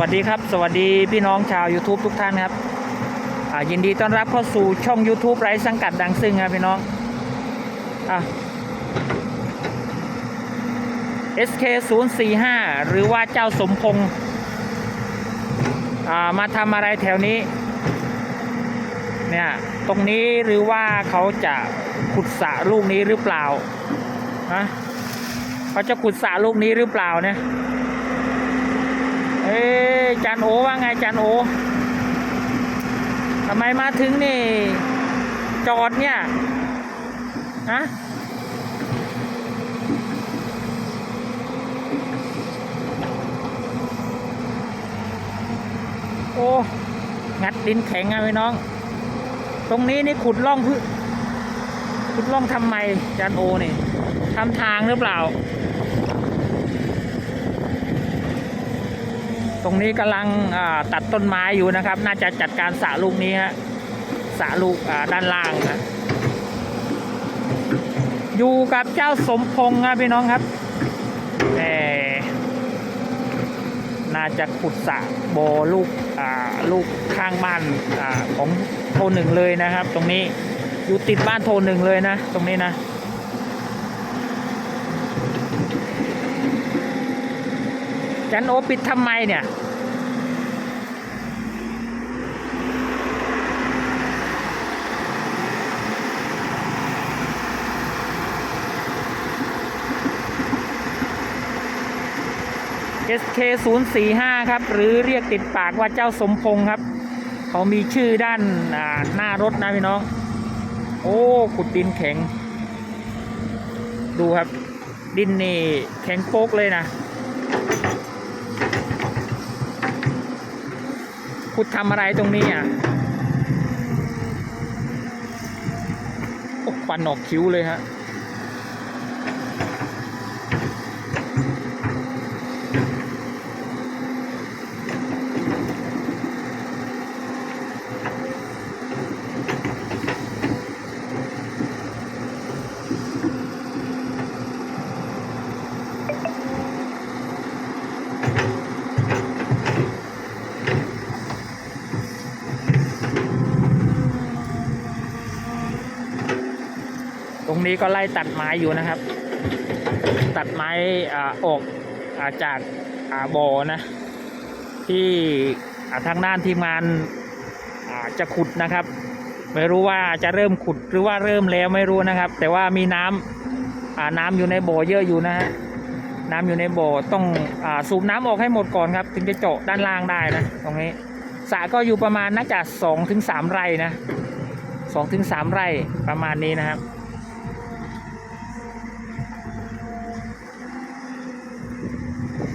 วัสดีครับ สวัสดีพี่น้องชาว YouTube ทุกท่านครับยินดีต้อนรับเข้าสู่ช่อง YouTube ไร้สังกัดดังซึ่งครับพี่น้องอ SK 0 4 5หรือว่าเจ้าสมพงษ์มาทำอะไรแถวนี้ เนี่ย ตรงนี้หรือว่าเขาจะขุดสระลูกนี้หรือเปล่าฮะเขาจะขุดสระลูกนี้หรือเปล่าเนี่ยเอ้ย จานโอว่าไงจานโอทำไมมาถึงนี่จอดเนี่ยฮะโอ้งัดดินแข็งอะพี่น้อง ตรงนี้นี่ขุดล่องพื้ขุดล่องทำไมจานโอนี่ทำทางหรือเปล่า ตรงนี้กำลังตัดต้นไม้อยู่นะครับ น่าจะจัดการสระลูกนี้ฮะสระลูกด้านล่างนะอยู่กับเจ้าสมพงษ์ครับพี่น้องครับแต่น่าจะขุดสระโบลูกลูกข้างบ้านอของโทหนึ่งเลยนะครับ ตรงนี้อยู่ติดบ้านโทหนึ่งเลยนะ ตรงนี้นะันโอปิดทำไมเนี่ย SK 0 4 5ครับ หรือเรียกติดปากว่าเจ้าสมพงษ์ครับ เขามีชื่อด้านหน้ารถนะพี่น้อง โอ้ขุดดินแข็ง ดูครับ ดินนี่แข็งโป๊กเลยนะ ขุดทำอะไรตรงนี้อะควันออกคิ้วเลยฮะ นี้ก็ไล่ตัดไม้อยู่นะครับ ตัดไม้อ่าออกอาจากอ่าบ่อนะ ที่ทางด้านทีมงานจะขุดนะครับ ไม่รู้ว่าจะเริ่มขุดหรือว่าเริ่มแล้วไม่รู้นะครับ แต่ว่ามีน้ำอ่าน้ำอยู่ในบ่อเยอะอยู่นะฮะน้ำอยู่ในบ่อต้องอสูบน้ำออกให้หมดก่อนครับ ถึงจะเจาะด้านล่างได้นะ ตรงนี้สระก็อยู่ประมาณน่าจะสองถึงสามไร่นะสองถึงสามไร่ประมาณนี้นะครับ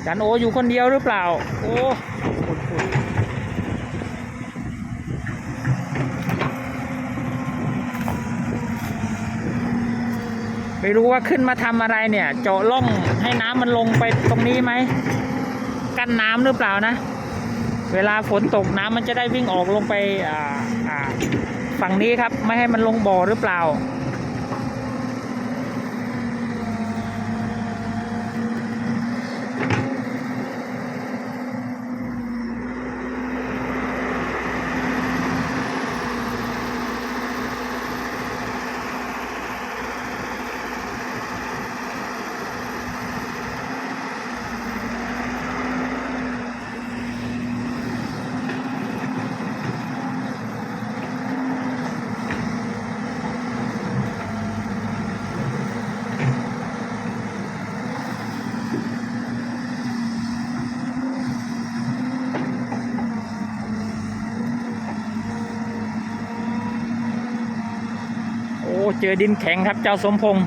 จันโออยู่คนเดียวหรือเปล่า โอ้ไม่รู้ว่าขึ้นมาทำอะไรเนี่ย เจาะล่องให้น้ำมันลงไปตรงนี้ไหม กั้นน้ำหรือเปล่านะ เวลาฝนตกน้ำมันจะได้วิ่งออกลงไปฝั่งนี้ครับ ไม่ให้มันลงบ่อหรือเปล่า เจอดินแข็งครับ เจ้าสมพงษ์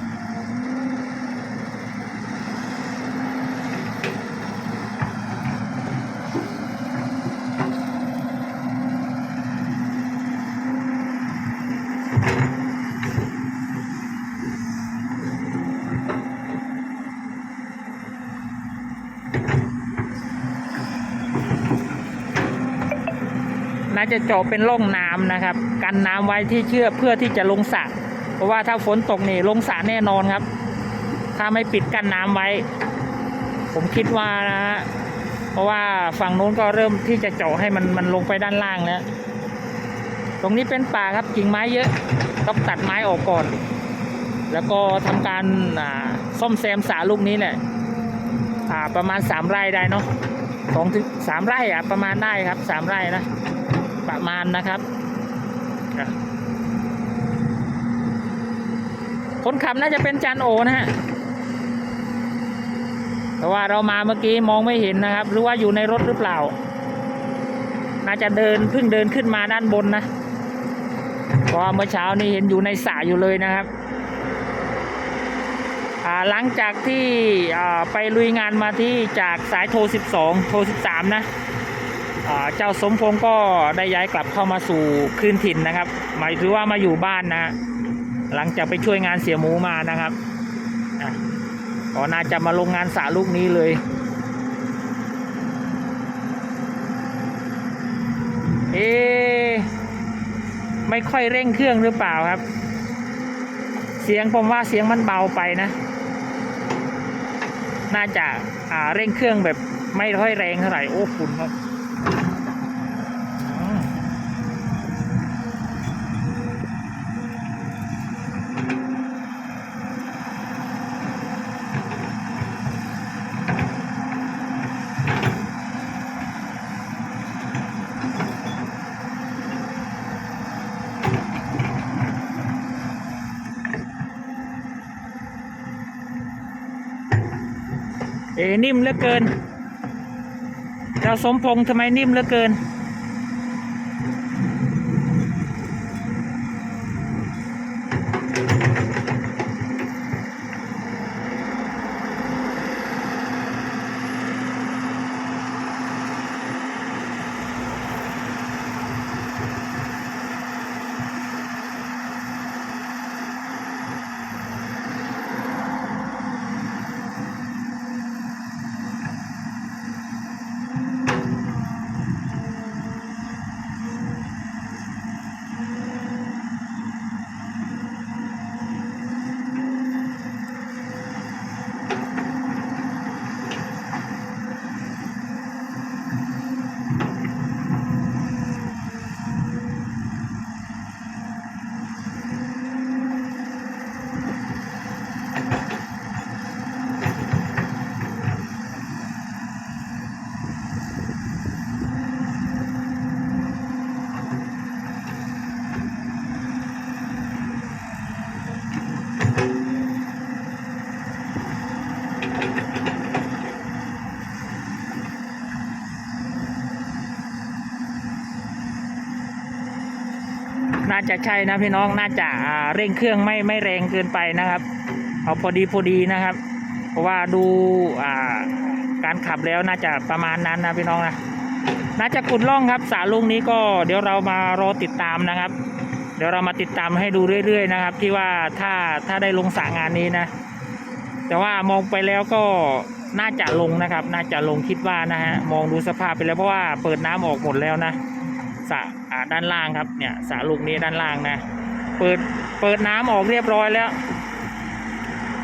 น่าจะเจาะเป็นร่องน้ำนะครับ กันน้ำไว้ที่เชื่อเพื่อที่จะลงสระ เพราะว่าถ้าฝนตกนี่ลงสระแน่นอนครับ ถ้าไม่ปิดกั้นน้ำไว้ ผมคิดว่านะฮะเพราะว่าฝั่งนู้นก็เริ่มที่จะเจาะให้มันมันลงไปด้านล่างแล้วตรงนี้เป็นป่าครับกิ่งไม้เยอะต้องตัดไม้ออกก่อน แล้วก็ทำการซ่อมแซมสาลูกนี้แหละประมาณสามไร่ได้เนาะสองถึงสามไร่อะประมาณได้ครับสามไร่นะประมาณนะครับอะ คนขับน่าจะเป็นจานโอนะฮะแต่ว่าเรามาเมื่อกี้มองไม่เห็นนะครับ หรือว่าอยู่ในรถหรือเปล่า น่าจะเดินเพิ่งเดินขึ้นมาด้านบนนะเพราะเมื่อเช้านี้เห็นอยู่ในสระอยู่เลยนะครับหลังจากที่ไปลุยงานมาที่จากสายโทร 12 โทร 13 นะเจ้าสมพงศ์ก็ได้ย้ายกลับเข้ามาสู่คืนถิ่นนะครับ หมายถึงว่ามาอยู่บ้านนะ หลังจากไปช่วยงานเสียหมูมานะครับอะก็น่าจะมาลงงานสระลูกนี้เลยเอ๊ะไม่ค่อยเร่งเครื่องหรือเปล่าครับ เสียงผมว่าเสียงมันเบาไปนะ น่าจะอ่าเร่งเครื่องแบบไม่ค่อยแรงเท่าไหร่โอ้คุณครับ นิ่มเหลือเกินเจ้าสมพงษ์ทำไมนิ่มเหลือเกิน จะใช่นะพี่น้องน่าจะเร่งเครื่องไม่ไม่แรงเกินไปนะครับ เอาพอดีพอดีนะครับ เพราะว่าดูการขับแล้วน่าจะประมาณนั้นนะพี่น้องนะน่าจะกุดล่องครับสาลุงนี้ก็เดี๋ยวเรามารอติดตามนะครับ เดี๋ยวเรามาติดตามให้ดูเรื่อย ๆ นะครับ ที่ว่าถ้าถ้าได้ลงสระงานนี้นะ แต่ว่ามองไปแล้วก็น่าจะลงนะครับ น่าจะลงคิดว่านะฮะมองดูสภาพไปแล้วเพราะว่าเปิดน้ำออกหมดแล้วนะ สระด้านล่างครับเนี่ยสระลูกนี้ด้านล่างนะ เปิดเปิดน้ำออกเรียบร้อยแล้ว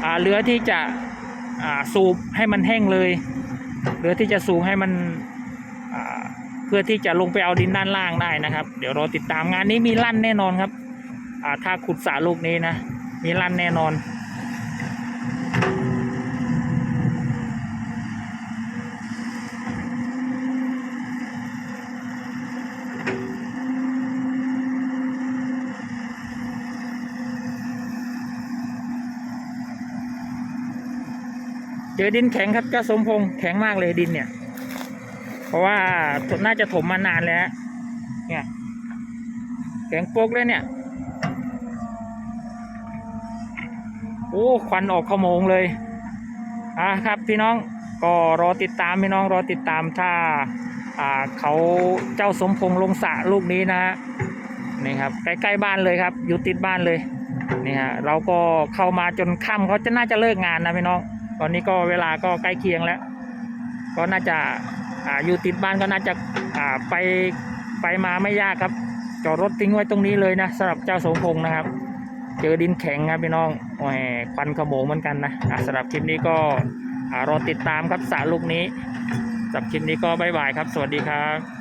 อ่าเหลือที่จะอ่าสูบให้มันแห้งเลยเหลือที่จะสูบให้มันอ่าเพื่อที่จะลงไปเอาดินด้านล่างได้นะครับ เดี๋ยวรอติดตามงานนี้มีลั่นแน่นอนครับอ่าถ้าขุดสระลูกนี้นะมีลั่นแน่นอน จอดินแข็งครับเจ้าสมพงษ์แข็งมากเลยดินเนี่ย เพราะว่าน่าจะถมมานานแล้วเนี่ยแข็งโป๊กเลยเนี่ยโอ้ควันออกขโมงเลยอะครับพี่น้องก็รอติดตามพี่น้องรอติดตามถ้าอ่าเขาเจ้าสมพงษ์ลงสะลูกนี้นะฮะนี่ครับใกล้ๆบ้านเลยครับ อยู่ติดบ้านเลยนี่ฮะเราก็เข้ามาจนค่ำเขาจะน่าจะเลิกงานนะพี่น้อง ตอนนี้ก็เวลาก็ใกล้เคียงแล้ว ก็น่าจะอ่าอยู่ติดบ้านก็น่าจะอ่าไปไปมาไม่ยากครับ จอดรถทิ้งไว้ตรงนี้เลยนะสำหรับเจ้าสมพงษ์นะครับ เจอดินแข็งครับพี่น้องแหมควันขโมงเหมือนกันนะะสำหรับคลิปนี้ก็อรอติดตามครับสระลูกนี้สำหรับคลิปนี้ก็บายบายครับ สวัสดีครับ